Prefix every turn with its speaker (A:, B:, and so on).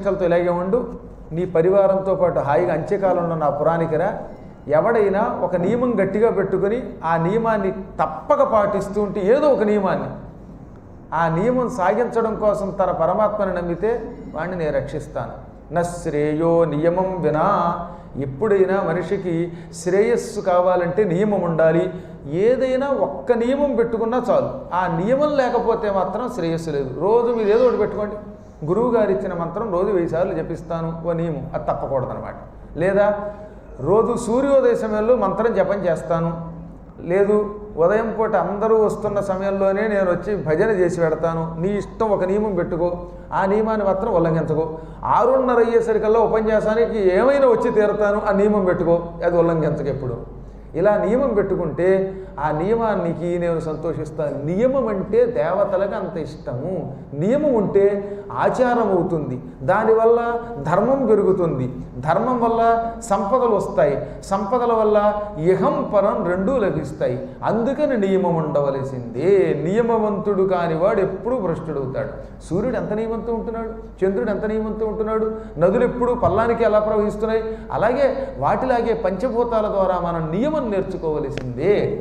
A: నిష్టలతో ఇలాగే ఉండు. నీ పరివారంతో పాటు హాయిగా అంత్యకాలంలో నా పురాణికరా ఎవడైనా ఒక నియమం గట్టిగా పెట్టుకుని ఆ నియమాన్ని తప్పక పాటిస్తూ ఉంటే ఏదో ఒక నియమాన్ని. ఆ నియమం సాగించడం కోసం తన పరమాత్మని నమ్మితే వాడిని నేను రక్షిస్తాను. నా శ్రేయో నియమం వినా ఎప్పుడైనా మనిషికి శ్రేయస్సు కావాలంటే నియమం ఉండాలి. ఏదైనా ఒక్క నియమం పెట్టుకున్నా చాలు. ఆ నియమం లేకపోతే మాత్రం శ్రేయస్సు లేదు. రోజు మీరు ఏదో ఒకటి పెట్టుకోండి. గురువు గారు ఇచ్చిన మంత్రం రోజు వెయ్యి సార్లు జపిస్తాను ఓ నియమం అది తప్పకూడదనమాట లేదా రోజు సూర్యోదయ సమయంలో మంత్రం జపం చేస్తాను. లేదు ఉదయం పూట అందరూ వస్తున్న సమయంలోనే నేను వచ్చి భజన చేసి పెడతాను. నీ ఇష్టం ఒక నియమం పెట్టుకో. ఆ నియమాన్ని మాత్రం ఉల్లంఘించకో. ఆరున్నర అయ్యేసరికల్లా ఉపన్యాసానికి ఏమైనా వచ్చి తీరుతాను ఆ నియమం పెట్టుకో. అది ఉల్లంఘించకు ఎప్పుడు. ఇలా నియమం పెట్టుకుంటే ఆ నియమానికి నేను సంతోషిస్తాను నియమం అంటే దేవతలకు అంత ఇష్టము. నియమం ఉంటే ఆచారం అవుతుంది దానివల్ల ధర్మం పెరుగుతుంది. ధర్మం వల్ల సంపదలు వస్తాయి. సంపదల వల్ల ఇహం పరం రెండూ లభిస్తాయి. అందుకని నియమం ఉండవలసిందే. నియమవంతుడు కానివాడు ఎప్పుడూ భ్రష్టుడవుతాడు. సూర్యుడు ఎంత నియమంతో ఉంటున్నాడు? చంద్రుడు ఎంత నియమంతో ఉంటున్నాడు? నదులు ఎప్పుడు పల్లానికి ఎలా ప్రవహిస్తున్నాయి? అలాగే వాటిలాగే పంచభూతాల ద్వారా మనం నియమం నేర్చుకోవలసిందే.